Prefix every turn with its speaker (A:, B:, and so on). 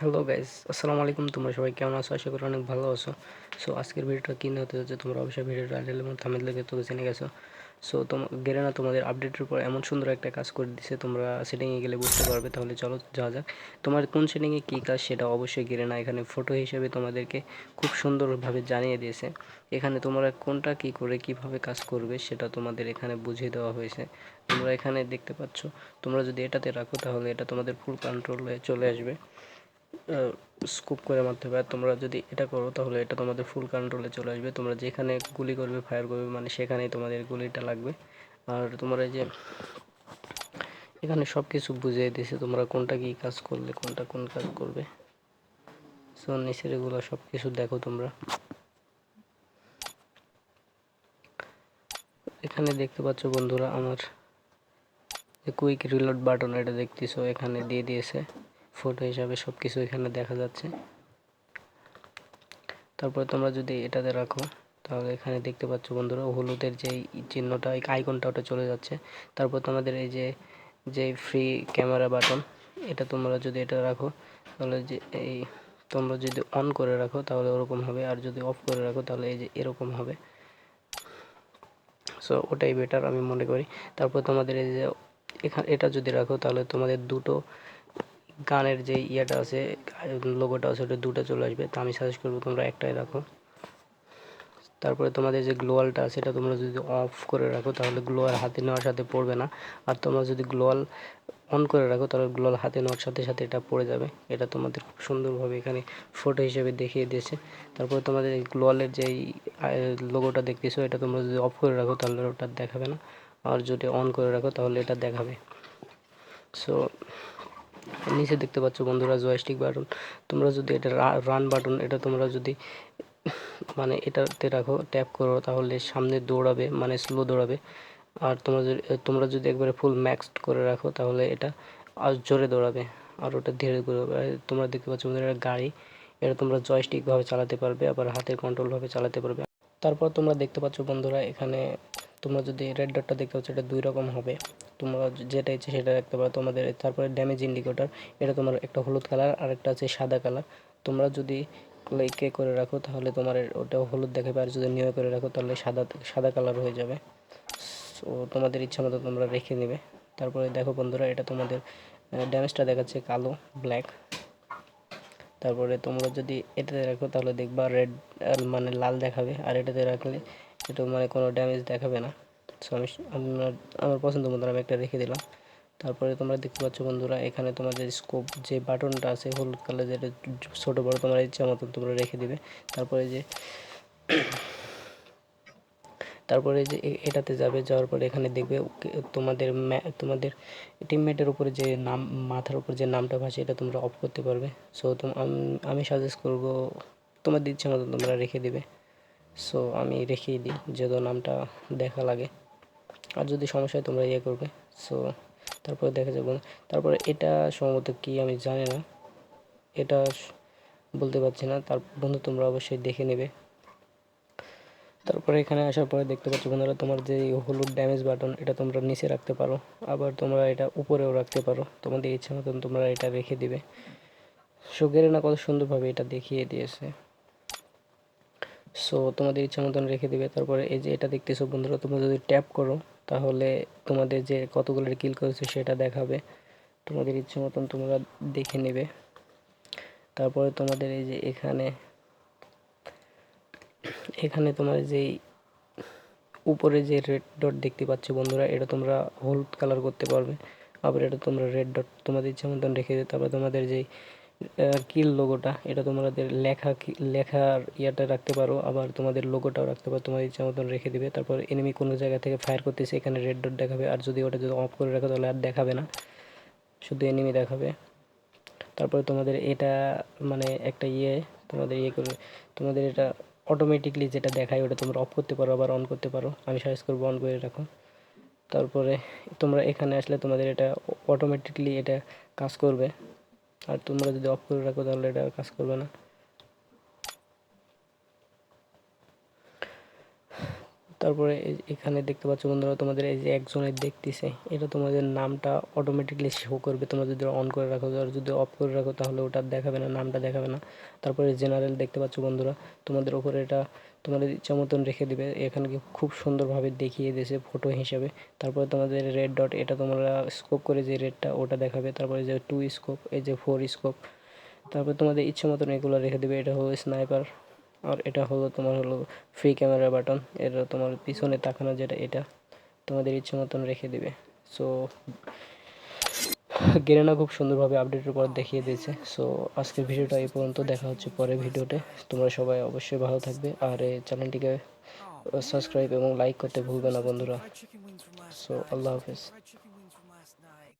A: Hello guys আসসালামু আলাইকুম তোমরা সবাই কেমন আছো? আশা করি অনেক ভালো আছো। সো আজকের ভিডিওটা কী হতে হচ্ছে তোমরা অবশ্যই ভিডিওটা টাইটেল এবং লেগে তো জেনে গেছো। সো তোম গেলে তোমাদের আপডেটের উপর এমন সুন্দর একটা কাজ করে দিছে, তোমরা সেটিংয়ে গেলে বুঝতে পারবে। তাহলে চলো, যাওয়া যাক। তোমার কোন সেটিংয়ে কী কাজ, সেটা অবশ্যই গেলে না এখানে ফটো হিসেবে তোমাদেরকে খুব সুন্দরভাবে জানিয়ে দিয়েছে। এখানে তোমরা কোনটা কি করে, কীভাবে কাজ করবে, সেটা তোমাদের এখানে বুঝিয়ে দেওয়া হয়েছে। তোমরা এখানে দেখতে পাচ্ছ, তোমরা যদি এটাতে রাখো, তাহলে এটা তোমাদের ফুল কন্ট্রোলে চলে আসবে। স্কুপ করে মারতে হবে। আর তোমরা যদি এটা করো, তাহলে এটা তোমাদের ফুল কন্ট্রোলে চলে আসবে। তোমরা যেখানে গুলি করবে ফায়ার করবে মানে সেখানেই তোমাদের গুলিটা লাগবে। আর তোমরা যে এখানে সব কিছু বুঝিয়ে দিয়েছে, তোমরা কোনটা কী কাজ করলে, কোনটা কোন কাজ করবে। সো নিচের এগুলো সব কিছু দেখো তোমরা। এখানে দেখতে পাচ্ছ বন্ধুরা, আমার কুইক রিলোড বাটন এটা দেখতেছো, এখানে দিয়ে দিয়েছে। ফটো হিসাবে সব কিছু এখানে দেখা যাচ্ছে। তারপরে তোমরা যদি এটাতে রাখো, তাহলে এখানে দেখতে পাচ্ছ বন্ধুরা হলুদের যে চিহ্নটা আইকনটা ওটা চলে যাচ্ছে। তারপর তোমাদের এই যে যে ফ্রি ক্যামেরা বাটন এটা তোমরা যদি এটা রাখো, তাহলে যে এই তোমরা যদি অন করে রাখো, তাহলে ওরকম হবে। আর যদি অফ করে রাখো, তাহলে এই যে এরকম হবে। সো ওটাই বেটার আমি মনে করি। তারপর তোমাদের এই যে এখানে এটা যদি রাখো, তাহলে তোমাদের দুটো গানের যে ইয়েটা আছে লোগোটা আছে, ওটা দুটো চলে আসবে। তো আমি সাজেস্ট করব তোমরা একটাই রাখো। তারপরে তোমাদের যে গ্লোয়ালটা আছে এটা তোমরা যদি অফ করে রাখো, তাহলে গ্লোয়াল হাতে নেওয়ার সাথে পড়বে না। আর তোমরা যদি গ্লোয়াল অন করে রাখো, তাহলে গ্লোয়াল হাতে নেওয়ার সাথে সাথে এটা পড়ে যাবে। এটা তোমাদের খুব সুন্দরভাবে এখানে ফটো হিসেবে দেখিয়ে দিয়েছে। তারপরে তোমাদের এই গ্লোয়ালের যেই লোগোটা দেখতেছো, এটা তোমরা যদি অফ করে রাখো, তাহলে ওটা দেখাবে না। আর যদি অন করে রাখো, তাহলে এটা দেখাবে। সো নিচে দেখতে পাচ্ছ বন্ধুরা জয়স্টিক বাটন তোমরা যদি এটা রান বাটন এটা তোমরা যদি মানে এটাতে রাখো ট্যাপ করো, তাহলে সামনে দৌড়াবে মানে স্লো দৌড়াবে। আর তোমরা যদি তোমরা যদি একবারে ফুল ম্যাক্সড করে রাখো, তাহলে এটা আর জোরে দৌড়াবে। আর ওটা ধীরে করে তোমরা দেখতে পাচ্ছ বন্ধুরা গাড়ি, এটা তোমরা জয়স্টিকভাবে চালাতে পারবে, আবার হাতের কন্ট্রোলভাবে চালাতে পারবে। তারপর তোমরা দেখতে পাচ্ছ বন্ধুরা, এখানে তোমরা যদি রেড ডটটা দেখতে পাচ্ছ, এটা দুই রকম হবে। তোমরা যেটা ইচ্ছে সেটা রাখতে পারো। তোমাদের তারপরে ড্যামেজ ইন্ডিকেটর এটা তোমার একটা হলুদ কালার আর একটা আছে সাদা কালার তোমরা যদি কে করে রাখো, তাহলে তোমার ওটা হলুদ দেখাবে। আর যদি নিয়ে করে রাখো, তাহলে সাদা সাদা কালার হয়ে যাবে। সো তোমাদের ইচ্ছা মতো তোমরা রেখে নেবে তারপরে দেখো বন্ধুরা, এটা তোমাদের ড্যামেজটা দেখাচ্ছে কালো ব্ল্যাক তারপরে তোমরা যদি এটাতে রাখো, তাহলে দেখবা রেড মানে লাল দেখাবে। আর এটাতে রাখলে এটা মানে কোনো ড্যামেজ দেখাবে না। সো আমি আমার আমার পছন্দ মতো আমি একটা রেখে দিলাম। তারপরে তোমরা দেখতে পাচ্ছ বন্ধুরা, এখানে তোমাদের স্কোপ যে বাটনটা আছে, হলুদ কালার যেটা ছোটো বড়ো তোমার ইচ্ছা মতন তোমরা রেখে দিবে। তারপরে যে তারপরে যে এটাতে যাবে, যাওয়ার পরে এখানে দেখবে তোমাদের তোমাদের টিমমেটের উপরে যে নাম, মাথার উপর যে নামটা ভাসে, এটা তোমরা অফ করতে পারবে। সো আমি সাজেস্ট করব তোমাদের ইচ্ছা মতো তোমরা রেখে দিবে। সো আমি রেখেই দিই, যেহেতু নামটা দেখা লাগে। আর যদি সমস্যা হয় তোমরা ইয়ে করবে। সো তারপরে দেখা যাবে। তারপরে এটা সম্ভবত কি আমি জানি না। এটা বলতে পারছি না। তার, বন্ধু তোমরা অবশ্যই দেখে নেবে। তারপরে এখানে আসার পরে দেখতে পাচ্ছ বন্ধুরা, তোমার যে হলুদ ড্যামেজ বাটন এটা তোমরা নিচে রাখতে পারো। আবার তোমরা এটা উপরেও রাখতে পারো। তোমাদের ইচ্ছা মতন তোমরা এটা রেখে দিবে। সো না কত সুন্দরভাবে এটা দেখিয়ে দিয়েছে। সো তোমাদের ইচ্ছা মতন রেখে দিবে। তারপরে এই যে এটা দেখতেছো বন্ধুরা, তোমরা যদি ট্যাপ করো তাহলে তোমাদের যে কতগুলো কিল করেছে সেটা দেখাবে। তোমাদের ইচ্ছে মতন তোমরা দেখে নেবে। তারপরে তোমাদের এই যে এখানে এখানে তোমার যেই উপরে যে রেড ডট দেখতে পাচ্ছ বন্ধুরা, এটা তোমরা হলুদ কালার করতে পারবে। আবার এটা তোমরা রেড ডট তোমাদের ইচ্ছা মতন রেখে দেবে তারপরে তোমাদের যেই কিল লোগোটা এটা তোমাদের লেখা লেখার ইয়াটা রাখতে পারো, আবার তোমাদের লোগোটাও রাখতে পারো, তোমার ইচ্ছা মতন রেখে দিবে। তারপর এনিমি কোনো জায়গা থেকে ফায়ার করতেছে, এখানে রেড ডট দেখাবে, আর যদি ওটা যদি অফ করে রাখো, তাহলে আর দেখাবে না। শুধু এনিমি দেখাবে। তারপরে তোমাদের এটা মানে একটা ইয়ে তোমাদের ইয়ে করবে, তোমাদের এটা অটোমেটিকলি যেটা দেখায়, ওটা তোমরা অফ করতে পারো, আবার অন করতে পারো। আমি সাজেস্ট করব অন করে রাখো। তারপরে তোমরা এখানে আসলে তোমাদের এটা অটোমেটিকলি এটা কাজ করবে। আর তোমরা যদি অফ করে রাখো তাহলে এটা আর কাজ করবে না। তারপরে এখানে দেখতে পাচ্ছ বন্ধুরা, তোমাদের এই যে একজনের দেখতেছে, এটা তোমাদের নামটা অটোমেটিকলি শো করবে। তোমরা যদি অন করে রাখো, আর যদি অফ করে রাখো, তাহলে ওটা দেখাবে না, নামটা দেখাবে না। তারপরে জেনারেল দেখতে পাচ্ছ বন্ধুরা, তোমাদের ওপরে এটা তোমাদের ইচ্ছা মতন রেখে দিবে। এখানে কি খুব সুন্দরভাবে দেখিয়ে দিয়েছে ফটো হিসেবে। তারপরে তোমাদের রেড ডট এটা তোমরা স্কোপ করে যে রেডটা ওটা দেখাবে। তারপরে যে টু স্কোপ এই যে ফোর স্কোপ তারপরে তোমাদের ইচ্ছে মতন এগুলো রেখে দেবে। এটা হলো স্নাইপার আর এটা হলো তোমার হলো ফ্রি ক্যামেরা বাটন এটা তোমার পিছনে তাকানো যেটা, এটা তোমাদের ইচ্ছে মতন রেখে দিবে। সো গেরেনা খুব সুন্দরভাবে আপডেটের পর দেখিয়ে দিয়েছে। সো আজকের ভিডিওটা এই পর্যন্ত, দেখা হচ্ছে পরের ভিডিওতে। তোমরা সবাই অবশ্যই ভালো থাকবে আর এই চ্যানেলটিকে সাবস্ক্রাইব এবং লাইক করতে ভুলবে না বন্ধুরা। সো আল্লাহ হাফেজ।